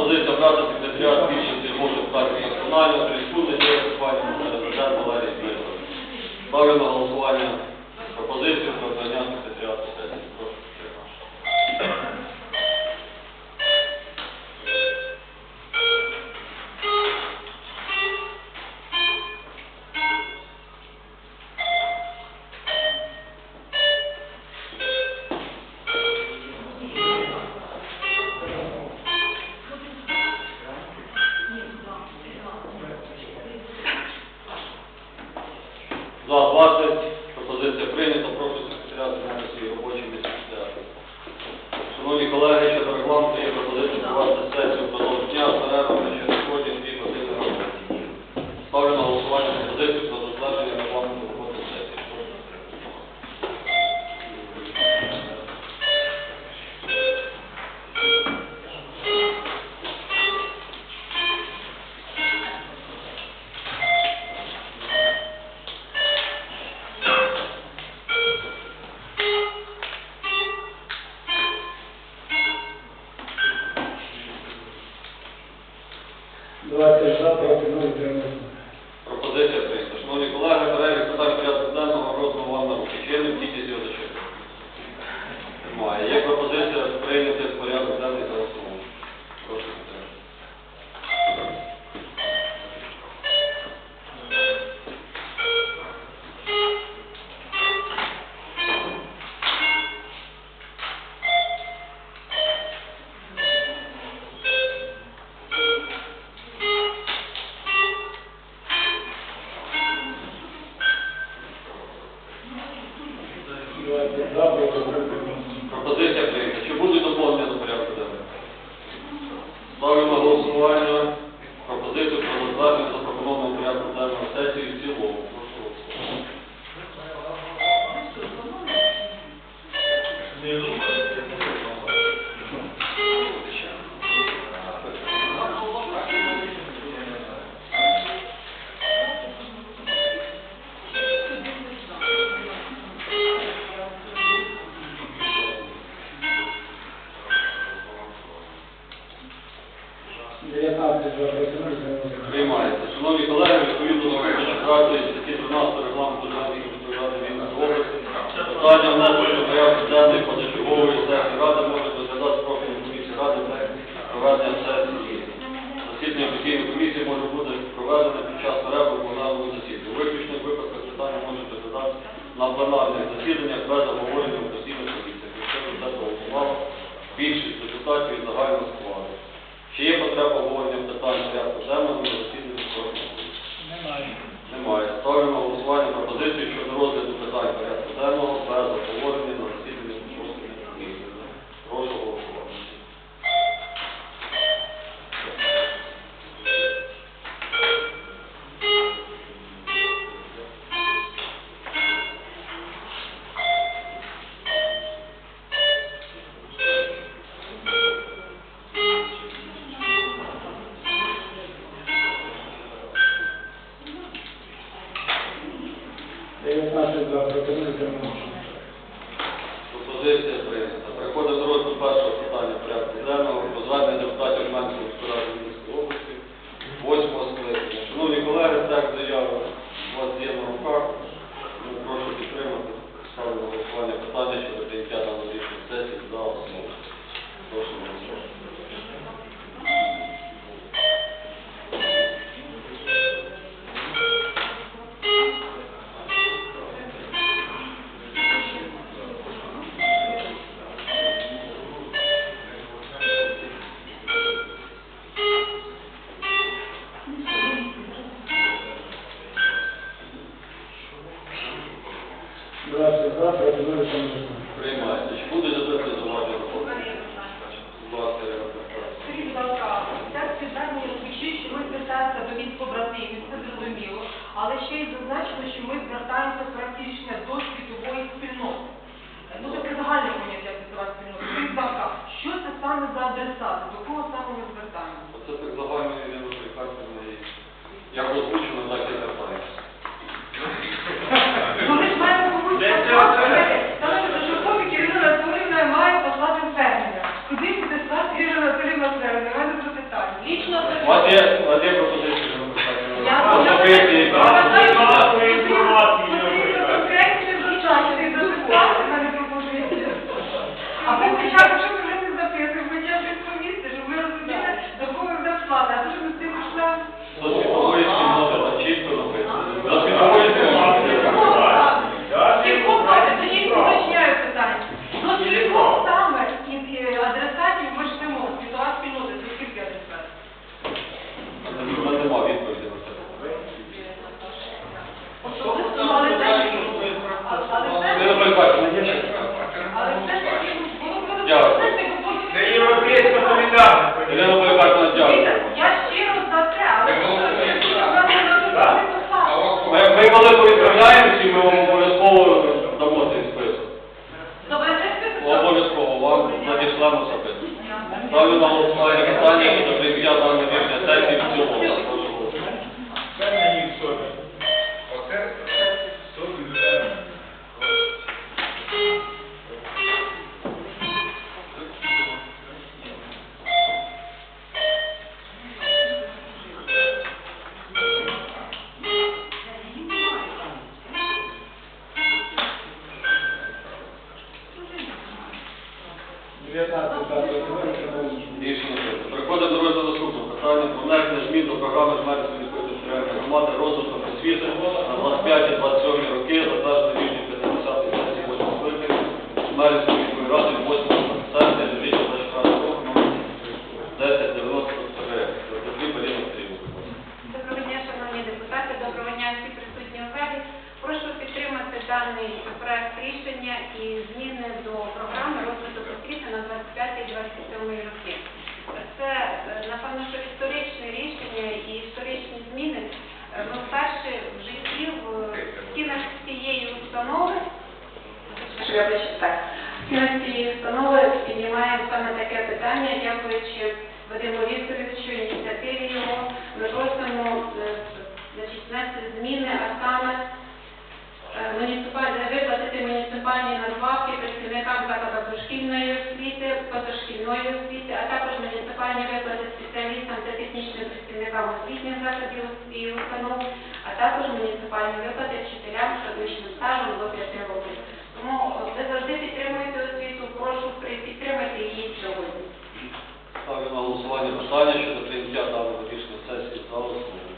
пропозиція брати секретаріат більшості може стати персонально, присутне голосування, зараз Валерій Дмитрович. Ставлю на голосування пропозицію. Ставлю на голосування пропозицію. саме за адресату, до кого саме ми звертаємося? Це так загально я не прекрасний. Я озвучу на так я Я вважаю, питання, дякуючи Вадиму Вікторовичу, ініціативі його, ми просимо е, внести зміни, а саме е, е, виплатити муніципальні надбавки працівникам закладу дошкільної освіти, позашкільної освіти, а також муніципальні виплати спеціалістам та технічним працівникам освітніх закладів і установ, а також муніципальні виплати вчителям з одночним стажем до 5 років. Тому е, ви завжди підтримуєте освіту, прошу підтримати її сьогодні. Ставлю на голосування питання щодо прийняття даного рішення сесії за основу.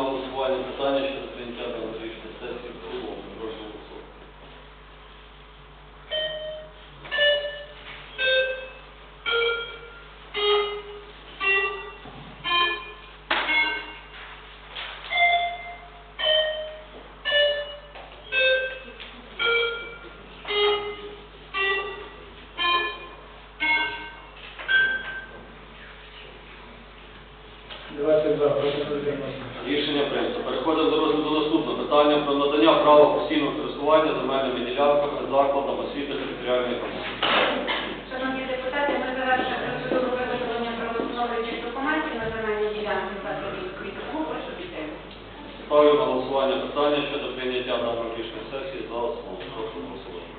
на голосування питання щодо прийняття даного рішення сесії в цілому. Прошу питання щодо прийняття даної рішення сесії за основу. Прошу голосувати.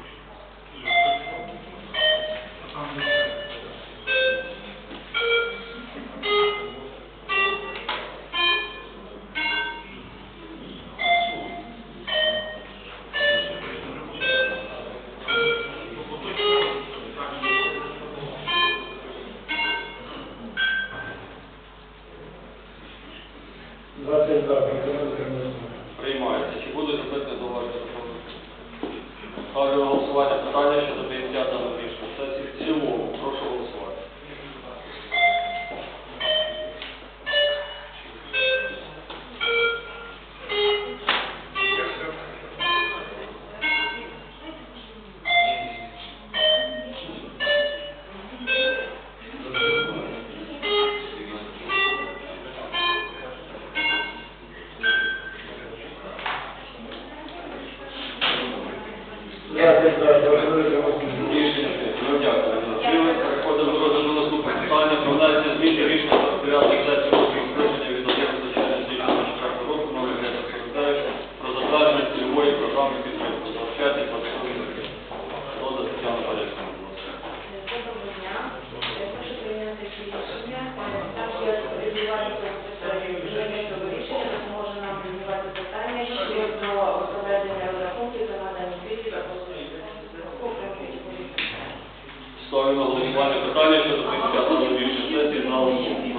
Ставлю на голосування питання щодо прийняття позачергової сесії на основі.